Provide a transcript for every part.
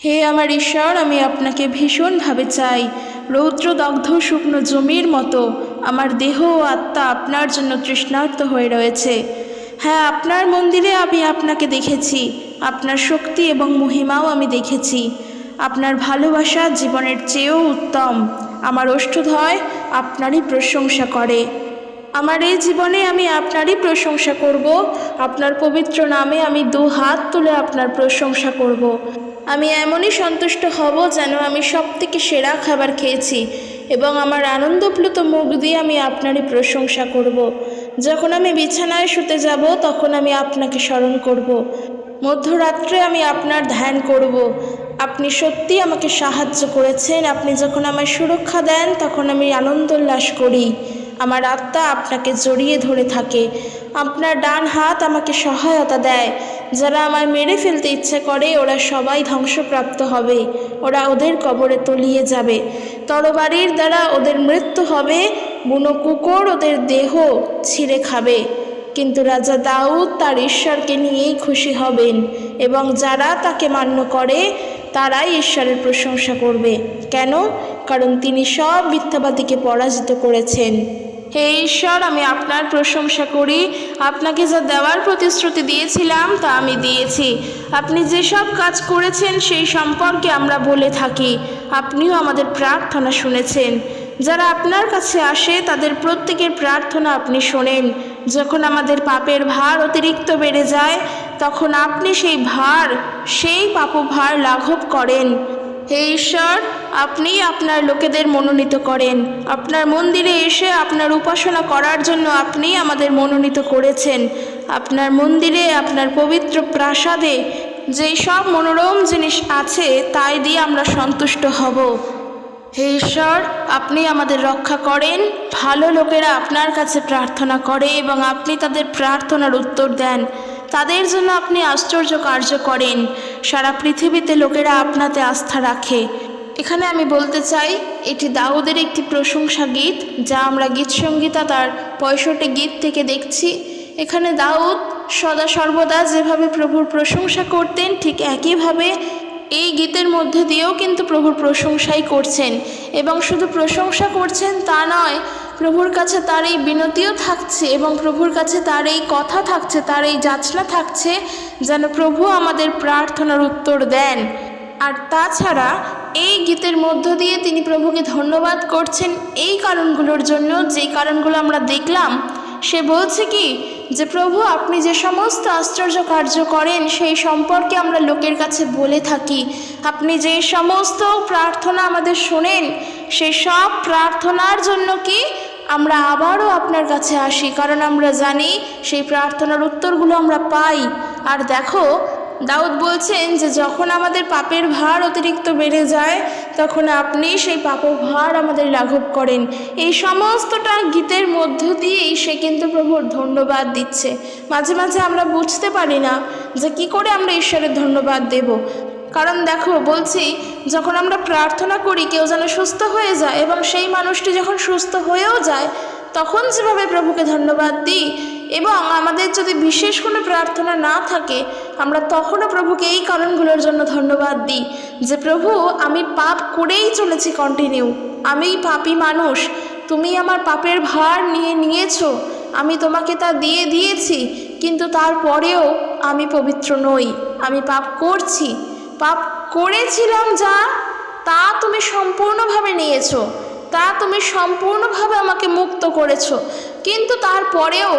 হে আমার ঈশ্বর, আমি আপনাকে ভীষণভাবে চাই। রৌদ্রদগ্ধ শুকনো জমির মতো আমার দেহ ও আত্মা আপনার জন্য তৃষ্ণার্ত হয়ে রয়েছে। হ্যাঁ আপনার মন্দিরে আমি আপনাকে দেখেছি। আপনার শক্তি এবং মহিমাও আমি দেখেছি। আপনার ভালোবাসা জীবনের চেয়েও উত্তম। আমার ওষ্ঠধয় আপনারই প্রশংসা করে। আমার এই জীবনে আমি আপনারই প্রশংসা করব আপনার পবিত্র নামে আমি দু হাত তুলে আপনার প্রশংসা করব। আমি এমনই সন্তুষ্ট হব যেন আমি সব থেকে সেরা খাবার খেয়েছি এবং আমার আনন্দপ্লুত মুখ দিয়ে আমি আপনারই প্রশংসা করব। যখন আমি বিছানায় শুতে যাব, তখন আমি আপনাকে স্মরণ করব। মধ্যরাত্রে আমি আপনার ধ্যান করব। আপনি সত্যি আমাকে সাহায্য করেছেন আপনি যখন আমায় সুরক্ষা দেন, তখন আমি আনন্দ উল্লাস করি আমার আত্মা আপনাকে জড়িয়ে ধরে থাকে। আপনার ডান হাত আমাকে সহায়তা দেয়। যারা আমায় মেরে ফেলতে ইচ্ছে করে, ওরা সবাই ধ্বংসপ্রাপ্ত হবে। ওরা ওদের কবরে তলিয়ে যাবে। তরবারির দ্বারা ওদের মৃত্যু হবে। বুনো কুকুর ওদের দেহ ছিঁড়ে খাবে। কিন্তু রাজা দাউদ তার ঈশ্বরকে নিয়েই খুশি হবেন এবং যারা তাকে মান্য করে, তারাই ঈশ্বরের প্রশংসা করবে। কেন? কারণ তিনি সব মিথ্যাবাদীকে পরাজিত করেছেন। হে ঈশ্বর, আমি আপনার প্রশংসা করি। আপনাকে যা দেওয়ার প্রতিশ্রুতি দিয়েছিলাম, তা আমি দিয়েছি। আপনি যেসব কাজ করেছেন, সেই সম্পর্কে আমরা বলে থাকি। আপনিও আমাদের প্রার্থনা শুনেছেন। যারা আপনার কাছে আসে, তাদের প্রত্যেকের প্রার্থনা আপনি শোনেন। যখন আমাদের পাপের ভার অতিরিক্ত বেড়ে যায়, তখন আপনি সেই ভার, সেই পাপভার লাঘব করেন। হে ঈশ্বর, আপনি আপনার লোকেদের মনোনীত করেন। আপনার মন্দিরে এসে আপনার উপাসনা করার জন্য আপনি আমাদের মনোনীত করেছেন। আপনার মন্দিরে, আপনার পবিত্র প্রাসাদে যেই সব মনোরম জিনিস আছে, তাই দিয়ে আমরা সন্তুষ্ট হব। হে ঈশ্বর, আপনি আমাদের রক্ষা করেন। ভালো লোকেরা আপনার কাছে প্রার্থনা করে এবং আপনি তাদের প্রার্থনার উত্তর দেন। তাদের জন্য আপনি আশ্চর্য কার্য করেন। সারা পৃথিবীতে লোকেরা আপনাতে আস্থা রাখে। এখানে আমি বলতে চাই, এটি দাউদের একটি প্রশংসা গীত, যা আমরা গীত সঙ্গীতা তার পঁয়ষট্টি গীত থেকে দেখছি। এখানে দাউদ সদা সর্বদা যেভাবে প্রভুর প্রশংসা করতেন, ঠিক একইভাবে এই গীতের মধ্যে দিয়েও কিন্তু প্রভুর প্রশংসাই করছেন। এবং শুধু প্রশংসা করছেন তা নয় প্রভুর কাছে তার এই বিনতিও থাকছে এবং প্রভুর কাছে তার এই কথা থাকছে, তার এই যাচনা থাকছে যেন প্রভু আমাদের প্রার্থনার উত্তর দেন। আর তাছাড়া এই গীতের মধ্য দিয়ে তিনি প্রভুকে ধন্যবাদ করছেন এই কারণগুলোর জন্য, যেই কারণগুলো আমরা দেখলাম, সে বলছে কি যে, প্রভু, আপনি যে সমস্ত আশ্চর্য কার্য করেন, সেই সম্পর্কে আমরা লোকের কাছে বলে থাকি। আপনি যে সমস্ত প্রার্থনা আমাদের শোনেন সেই সব প্রার্থনার জন্য কি আমরা আবারও আপনার কাছে আসি, কারণ আমরা জানি সেই প্রার্থনার উত্তরগুলো আমরা পাই। আর দেখো, দাউদ বলছেন যে যখন আমাদের পাপের ভার অতিরিক্ত বেড়ে যায়, তখন আপনি সেই পাপ ভার আমাদের লাঘব করেন। এই সমস্তটা গীতের মধ্য দিয়েই সে কিন্তু প্রভুর ধন্যবাদ দিচ্ছে। মাঝে মাঝে আমরা বুঝতে পারি না যে কি করে আমরা ঈশ্বরের ধন্যবাদ দেব। কারণ দেখো, বলছি, যখন আমরা প্রার্থনা করি কেউ যেন সুস্থ হয়ে যায় এবং সেই মানুষটি যখন সুস্থ হয়েও যায়, তখন যেভাবে প্রভুকে ধন্যবাদ দিই এবং আমাদের যদি বিশেষ কোনো প্রার্থনা না থাকে, আমরা তখনও প্রভুকে এই কারণগুলোর জন্য ধন্যবাদ দিই যে, প্রভু, আমি পাপ করেই চলেছি কন্টিনিউ আমি পাপি মানুষ। তুমি আমার পাপের ভার নিয়ে নিয়েছো। আমি তোমাকে তা দিয়ে দিয়েছি, কিন্তু তারপরেও আমি পবিত্র নই। আমি পাপ করছি। পাপ করেছিলাম যা, তা তুমি সম্পূর্ণভাবে নিয়েছো, তা তুমি সম্পূর্ণভাবে আমাকে মুক্ত করেছ। কিন্তু তারপরেও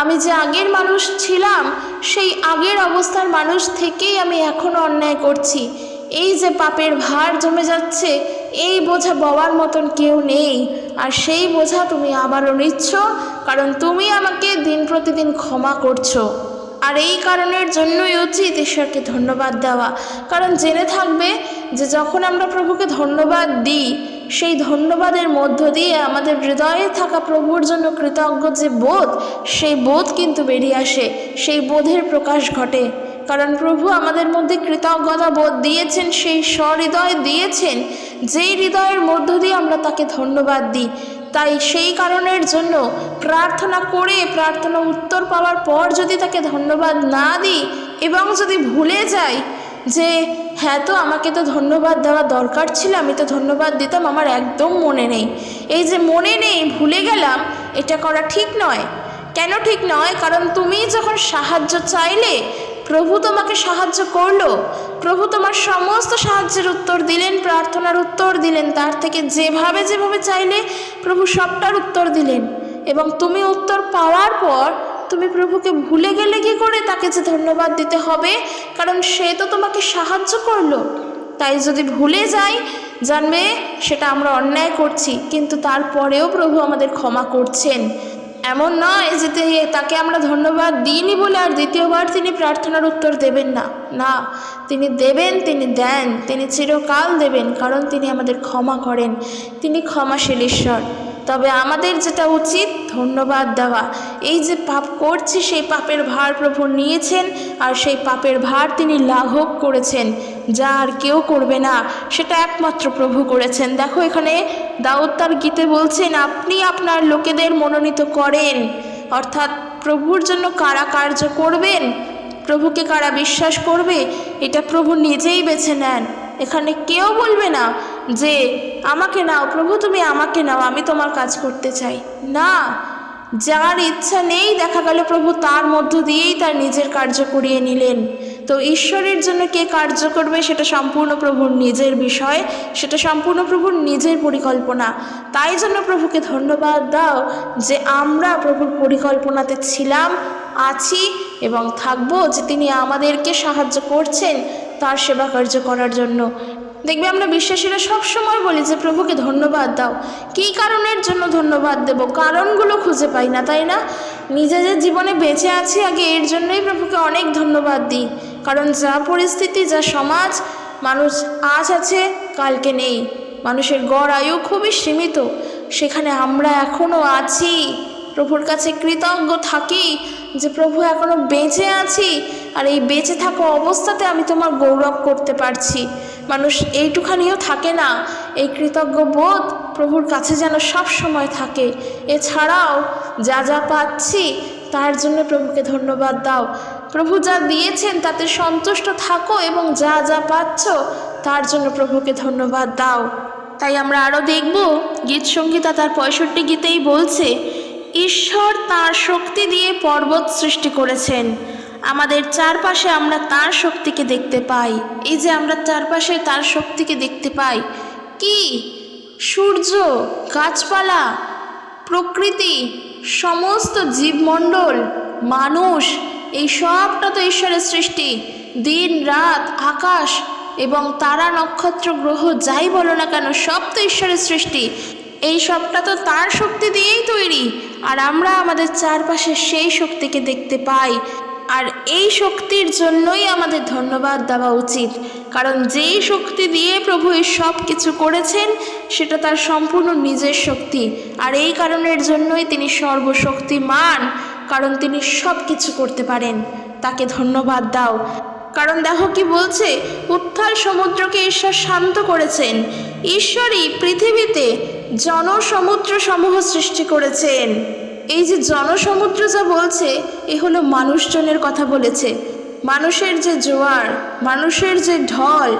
আমি যে আগের মানুষ ছিলাম, সেই আগের অবস্থার মানুষ থেকেই আমি এখনও অন্যায় করছি। এই যে পাপের ভার জমে যাচ্ছে, এই বোঝা বওয়ার মতন কেউ নেই। আর সেই বোঝা তুমি আবারও নিচ্ছ, কারণ তুমি আমাকে দিন প্রতিদিন ক্ষমা করছ। আর এই কারণের জন্যই উচিত ঈশ্বরকে ধন্যবাদ দেওয়া। কারণ জেনে থাকবে যে যখন আমরা প্রভুকে ধন্যবাদ দিই, সেই ধন্যবাদের মধ্য দিয়ে আমাদের হৃদয়ে থাকা প্রভুর জন্য কৃতজ্ঞ যে বোধ, সেই বোধ কিন্তু বেরিয়ে আসে, সেই বোধের প্রকাশ ঘটে। কারণ প্রভু আমাদের মধ্যে কৃতজ্ঞতা বোধ দিয়েছেন, সেই সহৃদয় দিয়েছেন, যেই হৃদয়ের মধ্য দিয়ে আমরা তাকে ধন্যবাদ দিই। তাই সেই কারণের জন্য প্রার্থনা করে, প্রার্থনা উত্তর পাওয়ার পর যদি তাকে ধন্যবাদ না দিই এবং যদি ভুলে যাই যে হ্যাঁ তো, আমাকে তো ধন্যবাদ দেওয়া দরকার ছিল, আমি তো ধন্যবাদ দিতাম, আমার একদম মনে নেই। এই যে মনে নেই, ভুলে গেলাম, এটা করা ঠিক নয়। কেন ঠিক নয়? কারণ তুমি যখন সাহায্য চাইলে প্রভু তোমাকে সাহায্য করল। প্রভু তোমার সমস্ত সাহায্যের উত্তর দিলেন, প্রার্থনার উত্তর দিলেন, তার থেকে যেভাবে যেভাবে চাইলে প্রভু সবটার উত্তর দিলেন। এবং তুমি উত্তর পাওয়ার পর তুমি প্রভুকে ভুলে গেলে কি করে তাকে যে ধন্যবাদ দিতে হবে? কারণ সে তো তোমাকে সাহায্য করল। তাই যদি ভুলে যাই, জানবে সেটা আমরা অন্যায় করছি, কিন্তু তারপরেও প্রভু আমাদের ক্ষমা করছেন। এমন নয় যে তাকে আমরা ধন্যবাদ দিইনি বলে আর দ্বিতীয়বার তিনি প্রার্থনার উত্তর দেবেন না। না, তিনি দেবেন, তিনি দেন, তিনি চিরকাল দেবেন, কারণ তিনি আমাদের ক্ষমা করেন। তিনি ক্ষমাশীল ঈশ্বর। তবে আমাদের যেটা উচিত, ধন্যবাদ দেওয়া। এই যে পাপ করছি, সেই পাপের ভার প্রভু নিয়েছেন, আর সেই পাপের ভার তিনি লাঘব করেছেন। যা আর কেউ করবে না, সেটা একমাত্র প্রভু করেছেন। দেখো এখানে দাউদ তার গীতে বলছেন, আপনি আপনার লোকেদের মনোনীত করেন। অর্থাৎ প্রভুর জন্য কারা কার্য করবেন? প্রভুকে কারা বিশ্বাস করবে? এটা প্রভু নিজেই বেছে নেন। এখানে কেউ বলবে না যে, আমাকে নাও, প্রভু তুমি আমাকে নাও, আমি তোমার কাজ করতে চাই। না, যার ইচ্ছা নেই দেখা গেল প্রভু তার মধ্য দিয়েই তার নিজের কার্য করিয়ে নিলেন। তো ঈশ্বরের জন্য কে কার্য করবে সেটা সম্পূর্ণ প্রভুর নিজের বিষয়, সেটা সম্পূর্ণ প্রভুর নিজের পরিকল্পনা। তাই জন্য প্রভুকে ধন্যবাদ দাও যে আমরা প্রভুর পরিকল্পনাতে ছিলাম, আছি এবং থাকব, যে তিনি আমাদেরকে সাহায্য করছেন তার সেবা কার্য করার জন্য। দেখবে আমরা বিশ্বাসীরা সবসময় বলি যে, প্রভুকে ধন্যবাদ দাও। কী কারণের জন্য ধন্যবাদ দেব? কারণগুলো খুঁজে পাই না, তাই না? নিজে যে জীবনে বেঁচে আছি আগে এর জন্যই প্রভুকে অনেক ধন্যবাদ দিই। কারণ যা পরিস্থিতি, যা সমাজ, মানুষ আজ আছে, কালকে নেই। মানুষের গড় আয়ু খুবই সীমিত। সেখানে আমরা এখনও আছি। প্রভুর কাছে কৃতজ্ঞ থাকি যে, প্রভু এখনও বেঁচে আছি। আর এই বেঁচে থাকা অবস্থাতে আমি তোমার গৌরব করতে পারছি। মানুষ এইটুখানিও থাকে না। এই কৃতজ্ঞ বোধ প্রভুর কাছে যেন সব সময় থাকে। এছাড়াও যা যা পাচ্ছি, তার জন্য প্রভুকে ধন্যবাদ দাও। প্রভু যা দিয়েছেন, তাতে সন্তুষ্ট থাকো এবং যা যা পাচ্ছ, তার জন্য প্রভুকে ধন্যবাদ দাও। তাই আমরা আরও দেখব গীত সঙ্গীতা তার পঁয়ষট্টি গীতেই বলছে, ঈশ্বর তার শক্তি দিয়ে পর্বত সৃষ্টি করেছেন। আমাদের চারপাশে আমরা তার শক্তিকে দেখতে পাই। এই যে আমরা চারপাশে তার শক্তিকে দেখতে পাই। কি? সূর্য, গাছপালা, প্রকৃতি, সমস্ত জীবমণ্ডল, মানুষ, এই সবটা তো ঈশ্বরের সৃষ্টি। দিন, রাত, আকাশ এবং তারা, নক্ষত্র, গ্রহ, যাই বলো না কেন, সব তো ঈশ্বরের সৃষ্টি। এই সবটা তো তার শক্তি দিয়েই তৈরি। আর আমরা আমাদের চারপাশে সেই শক্তিকে দেখতে পাই। আর এই শক্তির জন্যই আমাদের ধন্যবাদ দেওয়া উচিত। কারণ যেই শক্তি দিয়ে প্রভু এই সব কিছু করেছেন, সেটা তার সম্পূর্ণ নিজের শক্তি। আর এই কারণের জন্যই তিনি সর্বশক্তিমান, কারণ তিনি সব কিছু করতে পারেন। তাকে ধন্যবাদ দাও। কারণ দেখো কি বলছে, উত্থাল সমুদ্রকে ঈশ্বর শান্ত করেছেন। ঈশ্বরই পৃথিবীতে জনসমুদ্র সমূহ সৃষ্টি করেছেন। এই যে জনসমুদ্র যা বলছে, এ হলো মানুষজনের কথা বলেছে। মানুষের যে জোয়ার, মানুষের যে ঢল,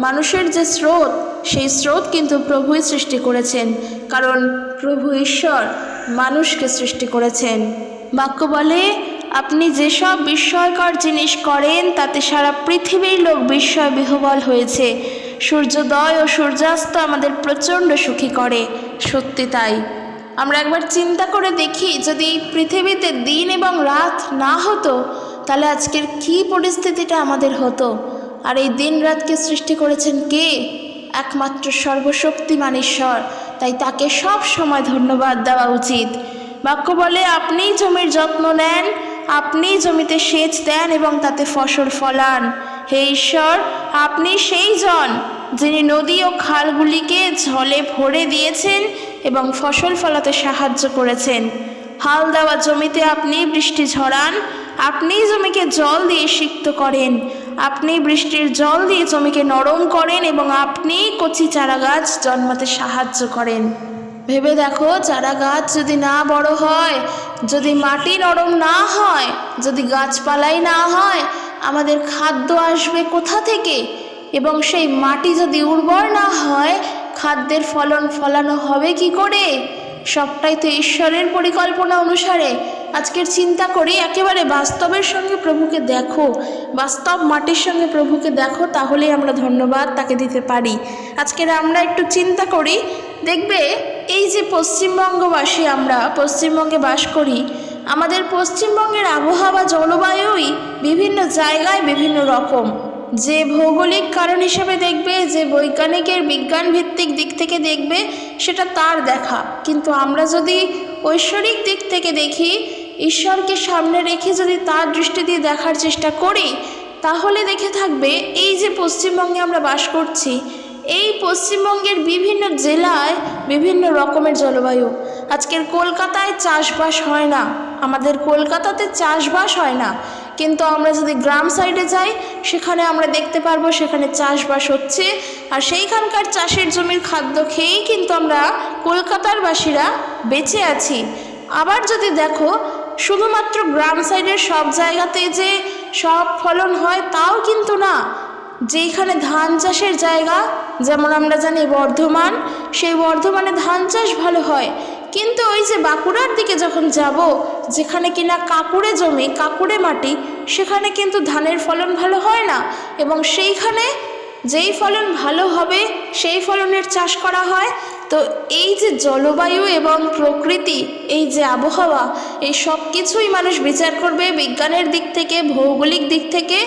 মানুষের যে স্রোত, সেই স্রোত কিন্তু প্রভুই সৃষ্টি করেছেন। কারণ প্রভু ঈশ্বর মানুষকে সৃষ্টি করেছেন। বাক্য বলে, আপনি যেসব বিস্ময়কর জিনিস করেন, তাতে সারা পৃথিবীর লোক বিস্ময় বিহবল হয়েছে। সূর্যোদয় ও সূর্যাস্ত আমাদের প্রচণ্ড সুখী করে। সত্যি তাই। আমরা একবার চিন্তা করে দেখি, যদি এই পৃথিবীতে দিন এবং রাত না হতো, তাহলে আজকের কি পরিস্থিতিটা আমাদের হতো? আর এই দিন রাতকে সৃষ্টি করেছেন কে? একমাত্র সর্বশক্তিমান ঈশ্বর। তাই তাকে সব সময় ধন্যবাদ দেওয়া উচিত। বাক্য বলে, আপনিই জমির যত্ন নেন, আপনিই জমিতে সেচ দেন এবং তাতে ফসল ফলান। হে ঈশ্বর, আপনি সেই জন যিনি নদী ও খালগুলিকে জলে ভরে দিয়েছেন এবং ফসল ফলাতে সাহায্য করেছেন। হাল দেওয়া জমিতে আপনি বৃষ্টি ঝরান আপনিই জমিকে জল দিয়ে সিক্ত করেন। আপনি বৃষ্টির জল দিয়ে জমিকে নরম করেন এবং আপনি কচি চারা গাছ জন্মাতে সাহায্য করেন। ভেবে দেখো চারা গাছ যদি না বড় হয়, যদি মাটি নরম না হয়, যদি গাছপালাই না হয়, আমাদের খাদ্য আসবে কোথা থেকে? এবং সেই মাটি যদি উর্বর না হয় খাদ্যের ফলন ফলানো হবে কি করে? সবটাই তো ঈশ্বরের পরিকল্পনা অনুসারে। আজকের চিন্তা করি একেবারে বাস্তবের সঙ্গে প্রভুকে দেখো, বাস্তব মাটির সঙ্গে প্রভুকে দেখো, তাহলেই আমরা ধন্যবাদ তাকে দিতে পারি। আজকের আমরা একটু চিন্তা করি, দেখবে এই যে পশ্চিমবঙ্গবাসী আমরা, পশ্চিমবঙ্গে বাস করি, আমাদের পশ্চিমবঙ্গের আবহাওয়া, জলবায়ুই বিভিন্ন জায়গায় বিভিন্ন রকম। যে ভৌগোলিক কারণ হিসেবে দেখবে, যে বৈজ্ঞানিকের বিজ্ঞান ভিত্তিক দিক থেকে দেখবে, সেটা তার দেখা। কিন্তু আমরা যদি ঐশ্বরিক দিক থেকে দেখি, ঈশ্বরকে সামনে রেখে যদি তার দৃষ্টি দিয়ে দেখার চেষ্টা করি, তাহলে দেখে থাকবে, এই যে পশ্চিমবঙ্গে আমরা বাস করছি, এই পশ্চিমবঙ্গের বিভিন্ন জেলায় বিভিন্ন রকমের জলবায়ু। আজকের কলকাতায় চাষবাস হয় না, আমাদের কলকাতাতে চাষবাস হয় না। কিন্তু আমরা যদি গ্রাম সাইডে যাই, সেখানে আমরা দেখতে পারব সেখানে চাষবাস হচ্ছে। আর সেইখানকার চাষের জমির খাদ্য খেয়েই কিন্তু আমরা কলকাতার বাসীরা বেঁচে আছি। আবার যদি দেখো, শুধুমাত্র গ্রাম সাইডের সব জায়গাতে যে সব ফলন হয় তাও কিন্তু না। যেইখানে ধান চাষের জায়গা, যেমন আমরা জানি বর্ধমান, সেই বর্ধমানে ধান চাষ ভালো হয়। কিন্তু ওই যে বাঁকুড়ার দিকে যখন যাব, যেখানে কিনা কাকুড়ে জমি, কাকুড়ে মাটি, সেখানে কিন্তু ধানের ফলন ভালো হয় না। এবং সেইখানে যেই ফলন ভালো হবে, সেই ফলনের চাষ করা হয়। তো এই যে জলবায়ু এবং প্রকৃতি, এই যে আবহাওয়া, এই সব কিছুই মানুষ বিচার করবে বিজ্ঞানের দিক থেকে, ভৌগোলিক দিক থেকে।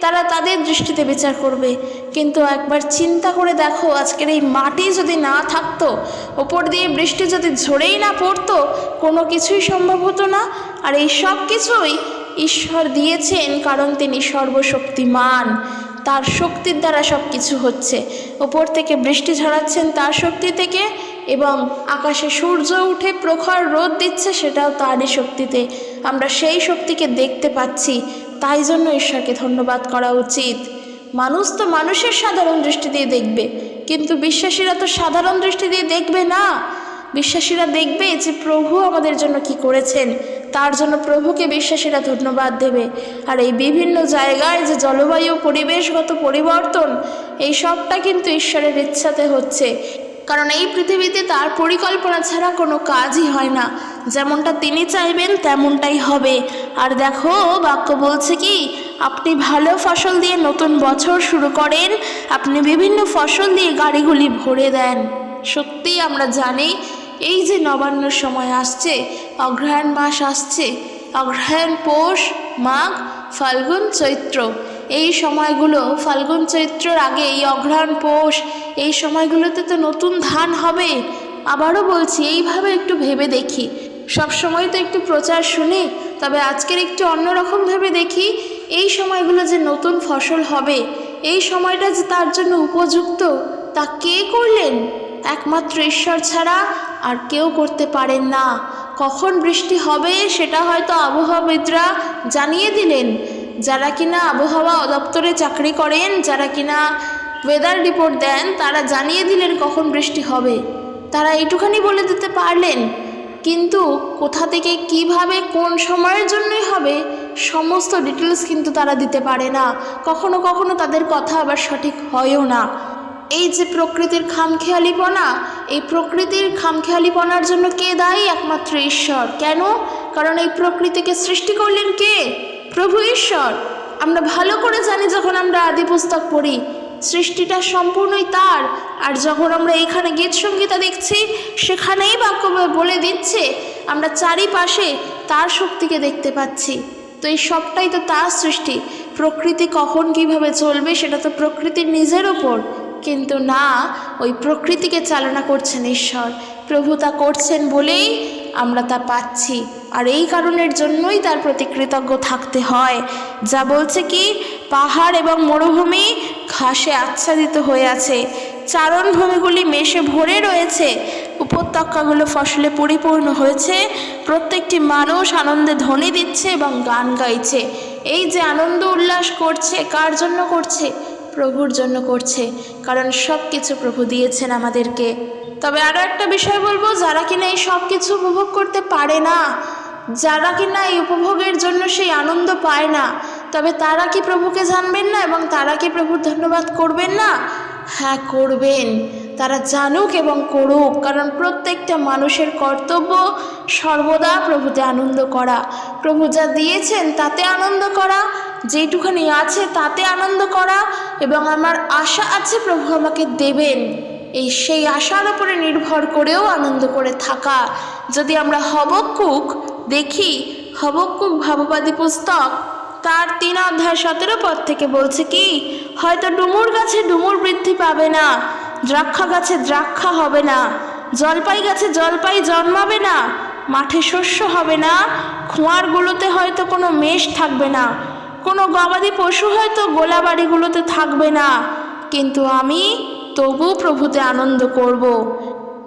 তারা তাদের দৃষ্টিতে বিচার করবে। কিন্তু একবার চিন্তা করে দেখো, আজকের এই মাটি যদি না থাকতো, ওপর দিয়ে বৃষ্টি যদি ঝরেই না পড়তো, কোনো কিছুই সম্ভব হতো না। আর এই সব কিছুই ঈশ্বর দিয়েছেন, কারণ তিনি সর্বশক্তিমান। তার শক্তির দ্বারা সব কিছু হচ্ছে। ওপর থেকে বৃষ্টি ঝরাচ্ছেন তার শক্তি থেকে, এবং আকাশে সূর্য উঠে প্রখর রোদ দিচ্ছে, সেটাও তারই শক্তিতে। আমরা সেই শক্তিকে দেখতে পাচ্ছি। তাই জন্য ঈশ্বরকে ধন্যবাদ করা উচিত। মানুষ তো মানুষের সাধারণ দৃষ্টি দিয়ে দেখবে, কিন্তু বিশ্বাসীরা তো সাধারণ দৃষ্টি দিয়ে দেখবে না। বিশ্বাসীরা দেখবে যে প্রভু আমাদের জন্য কি করেছেন, তার জন্য প্রভুকে বিশ্বাসীরা ধন্যবাদ দেবে। আর এই বিভিন্ন জায়গায় যে জলবায়ু, পরিবেশগত পরিবর্তন, এই সবটা কিন্তু ঈশ্বরের ইচ্ছাতে হচ্ছে। কারণ এই পৃথিবীতে তার পরিকল্পনা ছাড়া কোনো কাজই হয় না। যেমনটা তিনি চাইবেন, তেমনটাই হবে। আর দেখো, বাক্য বলছে কি, আপনি ভালো ফসল দিয়ে নতুন বছর শুরু করেন, আপনি বিভিন্ন ফসল দিয়ে গাড়িগুলি ভরে দেন। সত্যি আমরা জানি, এই যে নবান্ন সময় আসছে অগ্রহায়ণ মাস আসছে অগ্রহায়ণ পৌষ, মাঘ, ফাল্গুন, চৈত্র। এই সময়গুলো, ফাল্গুন চৈত্রর আগে এই অঘ্রাণ পোষ, এই সময়গুলোতে তো নতুন ধান হবে। আবারও বলছি, এইভাবে একটু ভেবে দেখি। সব সময় তো একটু প্রচার শুনি, তবে আজকের একটু অন্যরকম ভেবে দেখি, এই সময়গুলো যে নতুন ফসল হবে, এই সময়টা যে তার জন্য উপযুক্ত, তা কে করলেন? একমাত্র ঈশ্বর ছাড়া আর কেউ করতে পারেন না। কখন বৃষ্টি হবে সেটা হয়তো আবহাওয়াবিদরা জানিয়ে দিলেন যারা কিনা আবহাওয়া অদপ্তরে চাকরি করেন, যারা কিনা ওয়েদার রিপোর্ট দেন, তারা জানিয়ে দিলেন কখন বৃষ্টি হবে। তারা এইটুখানি বলে দিতে পারলেন। কিন্তু কোথা থেকে কীভাবে কোন সময়ের জন্যই হবে, সমস্ত ডিটেলস কিন্তু তারা দিতে পারে না। কখনো কখনো তাদের কথা আবার সঠিক হয়ও না। এই যে প্রকৃতির খামখেয়ালিপনা, এই প্রকৃতির খামখেয়ালিপনার জন্য কে দায়ী? একমাত্র ঈশ্বর। কেন? কারণ এই প্রকৃতিকে সৃষ্টি করলেন কে? প্রভু ঈশ্বর, আমরা ভালো করে জানি যখন আমরা আদি পুস্তক পড়ি, সৃষ্টিটা সম্পূর্ণই তার, আর যখন আমরা এখানে গীত সঙ্গীতা দেখছি, সেখানেই বাক্য বলে দিচ্ছে, আমরা চারিপাশে তার শক্তিকে দেখতে পাচ্ছি। তো এই সবটাই তো তার সৃষ্টি, প্রকৃতি কখন কীভাবে চলবে সেটা তো প্রকৃতির নিজের ওপর কিন্তু না, ওই প্রকৃতিকে চালনা করছেন ঈশ্বর। প্রভু তা করছেন বলেই আমরা তা পাচ্ছি। আর এই কারণের জন্যই তার প্রতি কৃতজ্ঞ থাকতে হয়। যা বলছে কি, পাহাড় এবং মরুভূমি ঘাসে আচ্ছাদিত হয়ে আছে। চারণভূমিগুলি মেশে ভরে রয়েছে। উপত্যকাগুলো ফসলে পরিপূর্ণ হয়েছে। প্রত্যেকটি মানুষ আনন্দে ধ্বনি দিচ্ছে এবং গান গাইছে। এই যে আনন্দ উল্লাস করছে, কার জন্য করছে? প্রভুর জন্য করছে, কারণ সব কিছু প্রভু দিয়েছেন আমাদেরকে। তবে আরও একটা বিষয় বলব, যারা কিনা এই সব কিছু উপভোগ করতে পারে না, যারা কিনা এই উপভোগের জন্য সেই আনন্দ পায় না, তবে তারা কি প্রভুকে জানবেন না এবং তারা কি প্রভুর ধন্যবাদ করবেন না? হ্যাঁ করবেন। তারা জানুক এবং করুক, কারণ প্রত্যেকটা মানুষের কর্তব্য সর্বদা প্রভুতে আনন্দ করা। প্রভু যা দিয়েছেন তাতে আনন্দ করা যেটুখানি আছে তাতে আনন্দ এবং আমার আশা আছে প্রভু আমাকে দেবেন। এই সেই আশার উপরে নির্ভর করেও আনন্দ করে থাকা। যদি আমরা হবকুক, দেখি, হবকুক ভাববাদী পুস্তক, তার তিন অধ্যায় সতেরো পদ থেকে বলছে কি, হয়তো ডুমুর গাছে ডুমুর বৃদ্ধি পাবে না, দ্রাক্ষা গাছে দ্রাক্ষা হবে না, জলপাই গাছে জলপাই জন্মাবে না, মাঠে শস্য হবে না, খোঁয়ারগুলোতে হয়তো কোনো মেষ থাকবে না কোনো গবাদি পশু হয়তো গোলা বাড়িগুলোতে থাকবে না। কিন্তু আমি তবু প্রভুতে আনন্দ করব।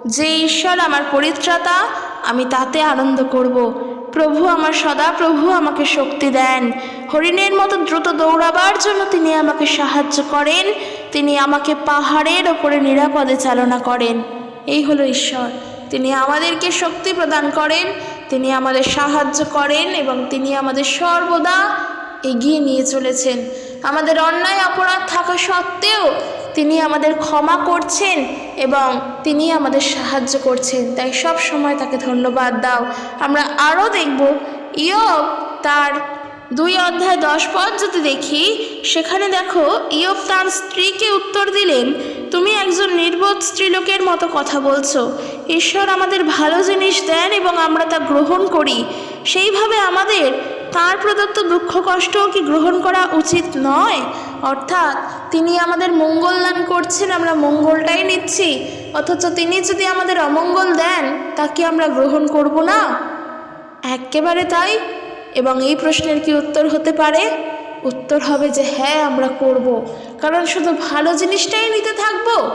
যে ঈশ্বর আমার পরিত্রাতা, আমি তাতে আনন্দ করব। প্রভু আমার সদা, প্রভু আমাকে শক্তি দেন। হরিণের মতো দ্রুত দৌড়াবার জন্য তিনি আমাকে সাহায্য করেন। তিনি আমাকে পাহাড়ের ওপরে নিরাপদে চালনা করেন। এই হলো ঈশ্বর। তিনি আমাদেরকে শক্তি প্রদান করেন, তিনি আমাদের সাহায্য করেন এবং তিনি আমাদের সর্বদা এগিয়ে নিয়ে চলেছেন। আমাদের অন্যায় অপরাধ থাকা সত্ত্বেও তিনি আমাদের ক্ষমা করছেন এবং তিনি আমাদের সাহায্য করছেন। তাই সব সময় তাকে ধন্যবাদ দাও। আমরা আরও দেখব, ইয়ব তার দুই অধ্যায় দশ পদ যদি দেখি, সেখানে দেখো, ইয়ব তার স্ত্রীকে উত্তর দিলেন, তুমি একজন নির্বোধ স্ত্রীলোকের মতো কথা বলছো। ঈশ্বর আমাদের ভালো জিনিস দেন এবং আমরা তা গ্রহণ করি। সেইভাবে আমাদের তার প্রদত্ত দুঃখ কষ্টও কি গ্রহণ করা উচিত নয়? অর্থাৎ তিনি আমাদের মঙ্গল দান করছেন, আমরা মঙ্গলটাই নিচ্ছি। অথচ তিনি যদি আমাদের অমঙ্গল দেন, তা কি আমরা গ্রহণ করব না? একেবারে তাই। এবং এই প্রশ্নের কি উত্তর হতে পারে? উত্তর হবে যে হ্যাঁ আমরা করব। কারণ শুধু ভালো জিনিসটাই নিতে থাকব।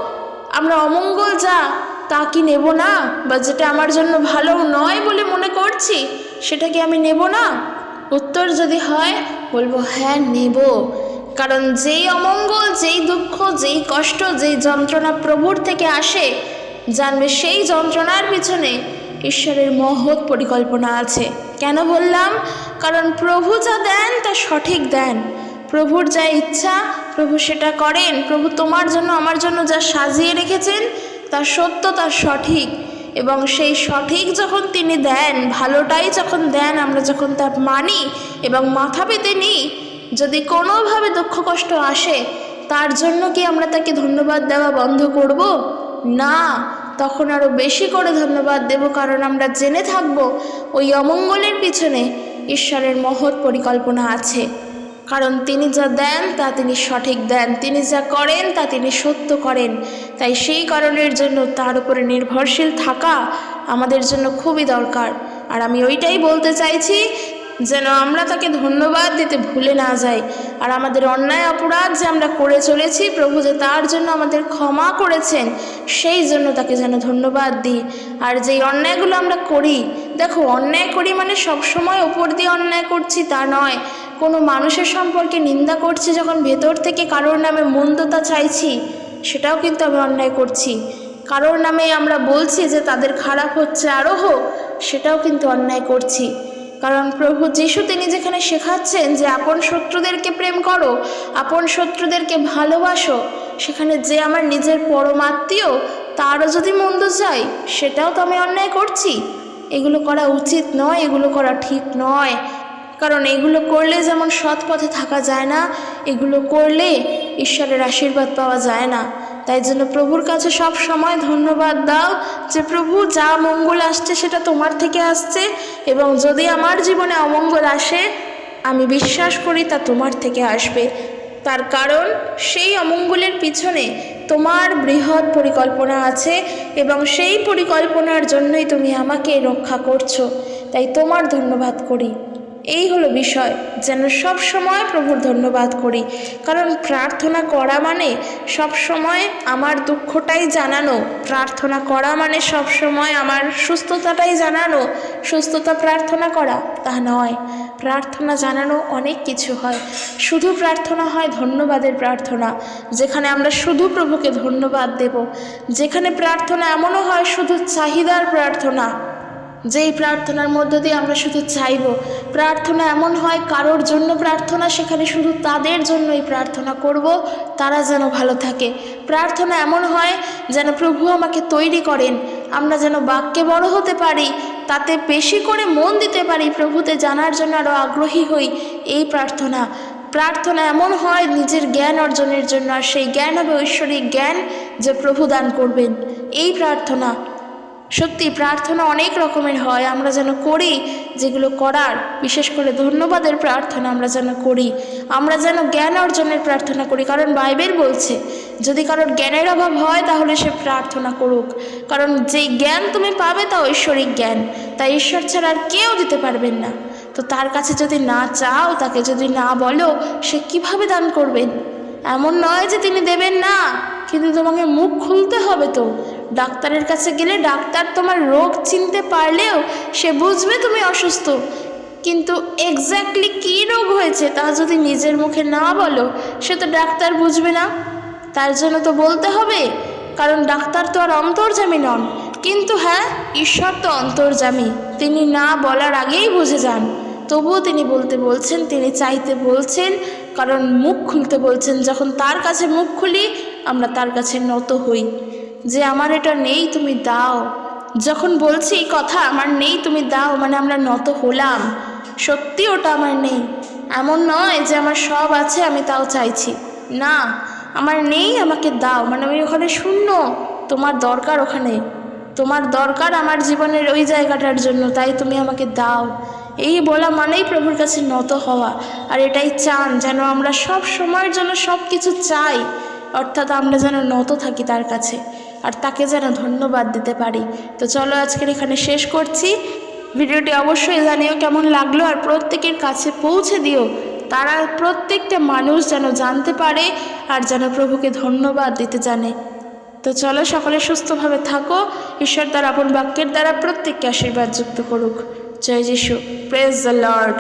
আমরা অমঙ্গল যা, তা কি নেব না? বা যেটা আমার জন্য ভালো নয় বলে মনে করছি, সেটা কি আমি নেব না? উত্তর যদি হয়, বলব হ্যাঁ নেব। কারণ যেই অমঙ্গল, যেই দুঃখ, যেই কষ্ট, যেই যন্ত্রণা প্রভুর থেকে আসে, জানবে সেই যন্ত্রণার পিছনে ঈশ্বরের মহৎ পরিকল্পনা আছে। কেন বললাম? কারণ প্রভু যা দেন, তা সঠিক দেন। প্রভুর যা ইচ্ছা, প্রভু সেটা করেন। প্রভু তোমার জন্য, আমার জন্য যা সাজিয়ে রেখেছেন, তা সত্য, তা সঠিক। এবং সেই সঠিক যখন তিনি দেন, ভালোটাই যখন দেন, আমরা যখন তা মানি এবং মাথা পেতে নিই, যদি কোনোভাবে দুঃখ কষ্ট আসে, তার জন্য কি আমরা তাকে ধন্যবাদ দেওয়া বন্ধ করব? না, তখন আরও বেশি করে ধন্যবাদ দেব, কারণ আমরা জেনে থাকব ওই অমঙ্গলের পিছনে ঈশ্বরের মহৎ পরিকল্পনা আছে। কারণ তিনি যা দেন, তা তিনি সঠিক দেন। তিনি যা করেন, তা তিনি সত্য করেন। তাই সেই কারণের জন্য তার উপরে নির্ভরশীল থাকা আমাদের জন্য খুবই দরকার। আর আমি ওইটাই বলতে চাইছি, যেন আমরা তাকে ধন্যবাদ দিতে ভুলে না যাই। আর আমাদের অন্যায় অপরাধ যে আমরা করে চলেছি, প্রভু যে তার জন্য আমাদের ক্ষমা করেছেন, সেই জন্য তাকে যেন ধন্যবাদ দিই। আর যেই অন্যায়গুলো আমরা করি, দেখো, অন্যায় করি মানে সবসময় ওপর দিয়ে অন্যায় করছি তা নয়। কোনো মানুষের সম্পর্কে নিন্দা করছি যখন ভেতর থেকে কারোর নামে মন্দতা চাইছি, সেটাও কিন্তু আমি অন্যায় করছি। কারোর নামে আমরা বলছি যে তাদের খারাপ হচ্ছে আরও হোক, সেটাও কিন্তু অন্যায় করছি। কারণ প্রভু যিশু তিনি যেখানে শেখাচ্ছেন যে আপন শত্রুদেরকে প্রেম করো, আপন শত্রুদেরকে ভালোবাসো, সেখানে যে আমার নিজের পরমাত্মীয় তারও যদি মন্দ চাই, সেটাও তো আমি অন্যায় করছি। এগুলো করা উচিত নয়, এগুলো করা ঠিক নয়। কারণ এগুলো করলে যেমন সৎ পথে থাকা যায় না, এগুলো করলে ঈশ্বরের আশীর্বাদ পাওয়া যায় না। তাই জন্য প্রভুর কাছে সব সময় ধন্যবাদ দাও যে প্রভু, যা মঙ্গল আসছে সেটা তোমার থেকে আসছে এবং যদি আমার জীবনে অমঙ্গল আসে, আমি বিশ্বাস করি তা তোমার থেকে আসবে। তার কারণ সেই অমঙ্গলের পিছনে তোমার বৃহৎ পরিকল্পনা আছে এবং সেই পরিকল্পনার জন্যই তুমি আমাকে রক্ষা করছ। তাই তোমার ধন্যবাদ করি। এই হলো বিষয়, যেন সব সময় প্রভুর ধন্যবাদ করি। কারণ প্রার্থনা করা মানে সব সময় আমার দুঃখটাই জানানো। প্রার্থনা করা মানে সব সময় আমার সুস্থতাটাই জানানো। সুস্থতা প্রার্থনা করা, তা নয়। প্রার্থনা জানানো অনেক কিছু হয়। শুধু প্রার্থনা হয় ধন্যবাদের প্রার্থনা, যেখানে আমরা শুধু প্রভুকে ধন্যবাদ দেব। যেখানে প্রার্থনা এমনও হয় শুধু চাহিদার প্রার্থনা। যেই প্রার্থনার মধ্য দিয়ে আমরা শুধু চাইব। প্রার্থনা এমন হয়, কারোর জন্য প্রার্থনা, সেখানে শুধু তাদের জন্যই প্রার্থনা করব, তারা যেন ভালো থাকে। প্রার্থনা এমন হয় যেন প্রভু আমাকে তৈরি করেন। আমরা যেন বাক্যে বড় হতে পারি, তাতে বেশি করে মন দিতে পারি প্রভুতে জানার জন্য আরও আগ্রহী হই। এই প্রার্থনা। প্রার্থনা এমন হয় নিজের জ্ঞান অর্জনের জন্য, আর সেই জ্ঞান হবে ঐশ্বরিক জ্ঞান যে প্রভু দান করবেন। এই প্রার্থনা। সত্যি প্রার্থনা অনেক রকমের হয়, আমরা যেন করি যেগুলো করার। বিশেষ করে ধন্যবাদের প্রার্থনা আমরা যেন করি। আমরা যেন জ্ঞান অর্জনের প্রার্থনা করি, কারণ বাইবেল বলছে, যদি কারোর জ্ঞানের অভাব হয় তাহলে সে প্রার্থনা করুক। কারণ যেই জ্ঞান তুমি পাবে তা ঐশ্বরিক জ্ঞান, তাই ঈশ্বর ছাড়া আর কেউ দিতে পারবেন না। তো তার কাছে যদি না চাও, তাকে যদি না বলো, সে কীভাবে দান করবেন? এমন নয় যে তিনি দেবেন না, কিন্তু তোমাকে মুখ খুলতে হবে তো। ডাক্তারের কাছে গেলে ডাক্তার তোমার রোগ চিনতে পারলেও সে বুঝবে তুমি অসুস্থ। কিন্তু এক্স্যাক্টলি কী রোগ হয়েছে তা যদি নিজের মুখে না বলো, সে তো ডাক্তার বুঝবে না। তার জন্য তো বলতে হবে, কারণ ডাক্তার তো আর অন্তর্জামী নন। কিন্তু হ্যাঁ ঈশ্বর তো অন্তর্জামী, তিনি না বলার আগেই বুঝে যান। তবুও তিনি বলতে বলছেন, তিনি চাইতে বলছেন, কারণ মুখ খুলতে বলছেন, যখন তার কাছে মুখ খুলি, আমরা তার কাছে নত হই। যে আমার এটা নেই, তুমি দাও। যখন বলছি এই কথা, আমার নেই, তুমি দাও মানে আমরা নত হলাম। সত্যি ওটা আমার নেই। এমন নয় যে আমার সব আছে, আমি তাও চাইছি। না, আমার নেই, আমাকে দাও। মানে আমি ওখানে শূন্য। তোমার দরকার ওখানে। তোমার দরকার আমার জীবনের ওই জায়গাটার জন্য, তাই তুমি আমাকে দাও। এই বলা মানেই প্রভুর কাছে নত হওয়া। আর এটাই চান, যেন আমরা সব সময়ের জন্য সব কিছু চাই। অর্থাৎ আমরা যেন নত থাকি তার কাছে। আর তাকে যেন ধন্যবাদ দিতে পারি। তো চলো আজকের এখানে শেষ করছি। ভিডিওটি অবশ্যই জানিও কেমন লাগল আর প্রত্যেকের কাছে পৌঁছে দিও। তারা প্রত্যেকটা মানুষ যেন জানতে পারে আর যেন প্রভুকে ধন্যবাদ দিতে জানে। তো চলো সকলে সুস্থভাবে থাকো। ঈশ্বর তার আপন বাক্যের দ্বারা প্রত্যেককে আশীর্বাদ যুক্ত করুক। জয় যিশু। Praise the Lord